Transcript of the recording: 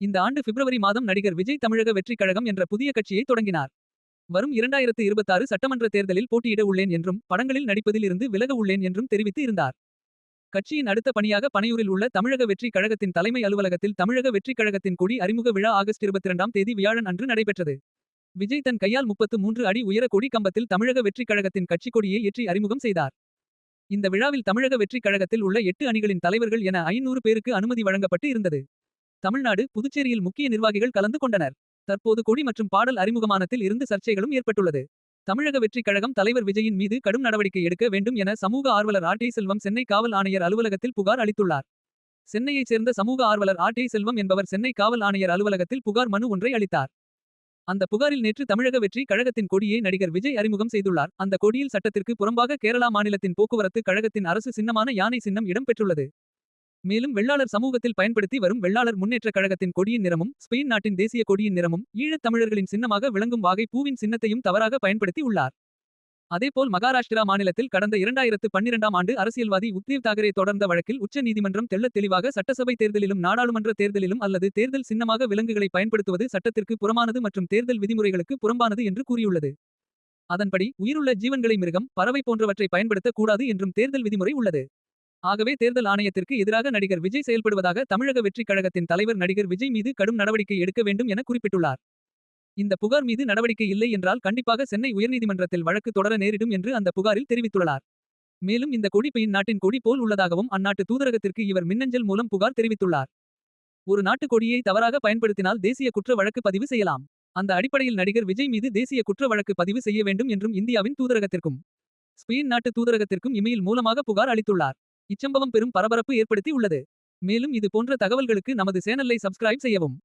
இந்த ஆண்டு பிப்ரவரி மாதம் நடிகர் விஜய் தமிழக வெற்றிக் கழகம் என்ற புதிய கட்சியை தொடங்கினார். வரும் 2026 சட்டமன்ற தேர்தலில் போட்டியிட உள்ளேன் என்றும் படங்களில் நடிப்பதில் இருந்து விலக உள்ளேன் என்றும் தெரிவித்து இருந்தார். கட்சியின் அடுத்த பணியாக பனையூரில் உள்ள தமிழக வெற்றிக் கழகத்தின் தலைமை அலுவலகத்தில் தமிழக வெற்றிக் கழகத்தின் கொடி அறிமுக விழா ஆகஸ்ட் 22ஆம் தேதி வியாழன் அன்று நடைபெற்றது. விஜய் தன் கையால் 33 அடி உயர கொடி கம்பத்தில் தமிழக வெற்றிக் கழகத்தின் கட்சிக் கொடியை ஏற்றி அறிமுகம் செய்தார். இந்த விழாவில் தமிழக வெற்றிக் கழகத்தில் உள்ள எட்டு அணிகளின் தலைவர்கள் என ஐநூறு பேருக்கு அனுமதி வழங்கப்பட்டு இருந்தது. தமிழ்நாடு புதுச்சேரியில் முக்கிய நிர்வாகிகள் கலந்து கொண்டனர். தற்போது கொடி மற்றும் பாடல் அறிமுகமானத்தில் இருந்து சர்ச்சைகளும் ஏற்பட்டுள்ளது. தமிழக வெற்றிக் கழகம் தலைவர் விஜயின் மீது கடும் நடவடிக்கை எடுக்க வேண்டும் என சமூக ஆர்வலர் ஆர்டி செல்வம் சென்னை காவல் ஆணையர் அலுவலகத்தில் புகார் அளித்துள்ளார். சென்னையைச் சேர்ந்த சமூக ஆர்வலர் ஆர்டி செல்வம் என்பவர் சென்னை காவல் ஆணையர் அலுவலகத்தில் புகார் மனு ஒன்றை அளித்தார். அந்த புகாரில் நேற்று தமிழக வெற்றி கழகத்தின் கொடியை நடிகர் விஜய் அறிமுகம் செய்துள்ளார். அந்த கொடியில் சட்டத்திற்கு புறம்பாக கேரளா மாநிலத்தின் போக்குவரத்து கழகத்தின் அரசு சின்னமான யானை சின்னம் இடம்பெற்றுள்ளது மேலும் வெள்ளாளர் சமூகத்தில் பயன்படுத்தி வரும் வெள்ளாளர் முன்னேற்றக் கழகத்தின் கொடியின் நிறமும் ஸ்பெயின் நாட்டின் தேசிய கொடியின் நிறமும் ஈழத் தமிழர்களின் சின்னமாக விளங்கும் வாகை பூவின் சின்னத்தையும் தவறாக பயன்படுத்தி உள்ளார். அதேபோல் மகாராஷ்டிரா மாநிலத்தில் கடந்த 2012ஆம் ஆண்டு அரசியல்வாதி உத்தேவ் தாக்கரே தொடர்ந்த வழக்கில் உச்ச நீதிமன்றம் தெள்ளத் தெளிவாக சட்டசபை தேர்தலிலும் நாடாளுமன்ற தேர்தலிலும் அல்லது தேர்தல் சின்னமாக விலங்குகளை பயன்படுத்துவது சட்டத்திற்கு புறமானது மற்றும் தேர்தல் விதிமுறைகளுக்கு புறம்பானது என்று கூறியுள்ளது. அதன்படி உயிருள்ள ஜீவன்களை மிருகம் பறவை போன்றவற்றை பயன்படுத்தக் கூடாது என்றும் தேர்தல் விதிமுறை உள்ளது. ஆகவே தேர்தல் ஆணையத்திற்கு எதிராக நடிகர் விஜய் செயல்படுவதாக தமிழக வெற்றிக் கழகத்தின் தலைவர் நடிகர் விஜய் மீது கடும் நடவடிக்கை எடுக்க வேண்டும் என குறிப்பிட்டுள்ளார். இந்த புகார் மீது நடவடிக்கை இல்லை என்றால் கண்டிப்பாக சென்னை உயர்நீதிமன்றத்தில் வழக்கு தொடர நேரிடும் என்று அந்த புகாரில் தெரிவித்துள்ளார். மேலும் இந்த கொடி பெயின் நாட்டின் கொடி போல் உள்ளதாகவும் அந்நாட்டு தூதரகத்திற்கு இவர் மின்னஞ்சல் மூலம் புகார் தெரிவித்துள்ளார். ஒரு நாட்டு கொடியை தவறாக பயன்படுத்தினால் தேசிய குற்ற வழக்கு பதிவு செய்யலாம். அந்த அடிப்படையில் நடிகர் விஜய் மீது தேசிய குற்ற வழக்கு பதிவு செய்ய வேண்டும் என்றும் இந்தியாவின் தூதரகத்திற்கும் ஸ்பெயின் நாட்டு தூதரகத்திற்கும் இமெயில் மூலமாக புகார் அளித்துள்ளார். இச்சம்பவம் பெரும் பரபரப்பு ஏற்படுத்தி உள்ளது. மேலும் இது போன்ற தகவல்களுக்கு நமது சேனலை சப்ஸ்கிரைப் செய்யவும்.